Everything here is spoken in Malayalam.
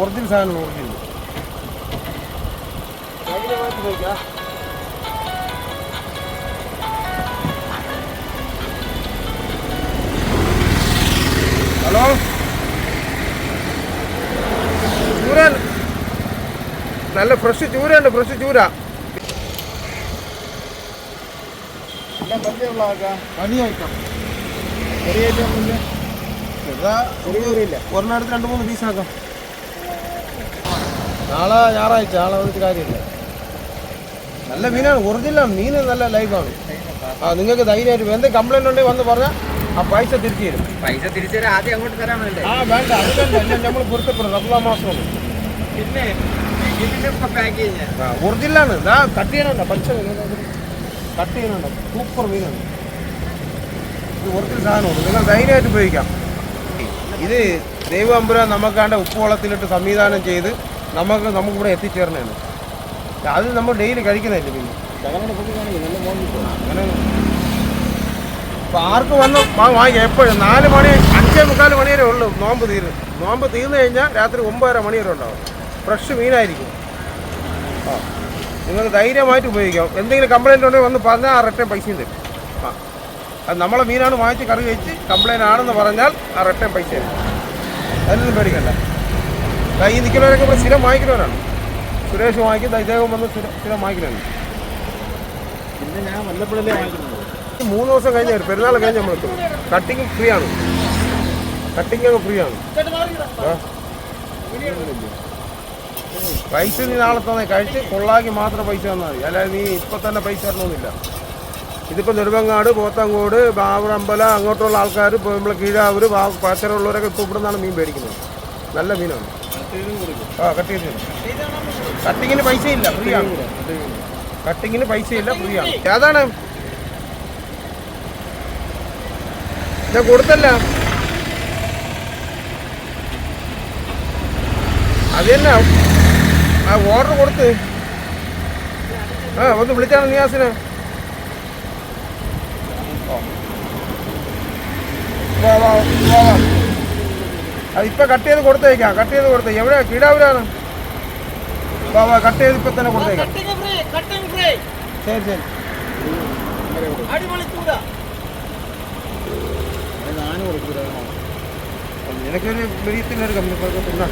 ഒറിജിനൽ സാധനം ഒറിജിനൽ ഹലോ? ചൂര നല്ല ഫ്രഷ് ചൂരയുണ്ട് ഫ്രഷ് ചൂര. ചെറിയ ചൂരയില്ല ഒരെണ്ണടുത്ത് രണ്ട് മൂന്ന് പീസാക്കാം നാളെ ഞായറാഴ്ച നാളെ വന്നിട്ട് കാര്യമില്ല. നല്ല മീനാണ് ഒറിജിനൽ മീൻ നല്ല ലൈഫാണ് ആ നിങ്ങൾക്ക് ധൈര്യമായിട്ട് എന്തെങ്കിലും കംപ്ലൈന്റ് ഉണ്ടെങ്കിൽ വന്ന് പറഞ്ഞാൽ ആ പൈസ തിരിച്ചു തരും. പൈസ തിരിച്ചു തരാം ആദ്യം അങ്ങോട്ട് തരാൻ വേണ്ടേ? ആ വേണ്ട അത് വേണ്ട. എല്ലാം നമ്മൾ പൊരുത്തപ്പെടും. റബ്ബാ മാസമാണ്. പിന്നെ ഒറിജിനലാണ് ഇതാ കട്ട് ചെയ്യണ പച്ച കട്ട് ചെയ്യണുണ്ടോ. സൂപ്പർ മീനാണ്. ഇത് ഒറിജിനൽ സാധനമാണ്. നിങ്ങൾ ധൈര്യമായിട്ട് ഉപയോഗിക്കാം. ഇത് ദൈവമ്പുര നമുക്കാണ്ട് ഉപ്പുവളത്തിലിട്ട് സംവിധാനം ചെയ്ത് നമുക്ക് നമുക്കിവിടെ എത്തിച്ചേർന്നതാണ് അത് നമ്മൾ ഡെയിലി കഴിക്കുന്നതല്ലേ പിന്നെ? അങ്ങനെ. ഇപ്പം ആർക്ക് വന്ന്? വാങ്ങിക്കാം. എപ്പോഴും നാല് മണി അഞ്ചേ മുക്കാൽ മണി വരെ ഉള്ളൂ നോമ്പ് തീരും. നോമ്പ് തീർന്നു കഴിഞ്ഞാൽ രാത്രി ഒമ്പതര മണി വരെ ഉണ്ടാവും. ഫ്രഷ് മീനായിരിക്കും. ആ. നിങ്ങൾക്ക് ധൈര്യമായിട്ട് ഉപയോഗിക്കാം. എന്തെങ്കിലും കംപ്ലൈന്റ് ഉണ്ടെങ്കിൽ വന്ന് പറഞ്ഞാൽ ആ റിട്ടേൺ പൈസയും തരും. ആ. അത് നമ്മളെ മീനാണ് വാങ്ങിച്ച് കറി വെച്ച് കംപ്ലൈന്റ് ആണെന്ന് പറഞ്ഞാൽ ആ റിട്ടേൺ പൈസ തരും. അതിനൊന്നും പേടിക്കണ്ട. ഈ നിൽക്കുന്നവരൊക്കെ ഇവിടെ സ്ഥിരം വാങ്ങിക്കുന്നവരാണ്. സുരേഷ് വാങ്ങിക്കും ദൈദേവം ഇദ്ദേഹം വന്ന് സ്ഥിരം സ്ഥിരം വാങ്ങിക്കുന്നതാണ് പിന്നെ ഞാൻ വല്ലപ്പോഴല്ലേ മൂന്ന് ദിവസം കഴിഞ്ഞ പെരുന്നാൾ കഴിഞ്ഞ് നമ്മൾ എത്തും. കട്ടിങ് ഫ്രീ ആണ്. കട്ടിങ് ഒക്കെ ഫ്രീ ആണ്. പൈസ നീ നാളെ തന്നെ. കഴിച്ച് കൊള്ളാക്കി മാത്രം പൈസ തന്നാൽ മതി. അല്ലാതെ നീ ഇപ്പം തന്നെ പൈസ തരണമെന്നില്ല. ഇതിപ്പോ നെടുമങ്ങാട് പോത്തങ്കോട് ബാവറമ്പല അങ്ങോട്ടുള്ള ആൾക്കാർ ഇപ്പോൾ നമ്മളെ കീഴാവൂർ പാച്ചറുള്ളവരൊക്കെ ഇപ്പോൾ ഇവിടെ നിന്നാണ് മീൻ മേടിക്കുന്നത്. നല്ല മീനാണ്. ആ കട്ട് ചെയ്ത് കട്ടിങ്ങിന് പൈസ ഇല്ല ഫ്രീ ആണ് കട്ടിങ്ങിന് പൈസ ഇല്ല ഫ്രീ ആണ് ഏതാണ് ഞാൻ കൊടുത്തല്ല. അത് തന്നെ. ആ ഓർഡർ കൊടുത്ത്. ആ ഒന്ന് വിളിച്ചാണ് നിയാസിനെ. വാ വാ വാ വാ. അത് ഇപ്പം കട്ട് ചെയ്ത് കൊടുത്തേക്കാം കട്ട് ചെയ്ത് കൊടുത്തേ എവിടെ കീടാവൂരാണ് വാ വാ കട്ട് ചെയ്ത് ഇപ്പൊ തന്നെ കൊടുത്തേക്കാം. ശരി ശരി. നിനക്കൊരു രൂപ ഒരു കമ്പനി കമ്പനി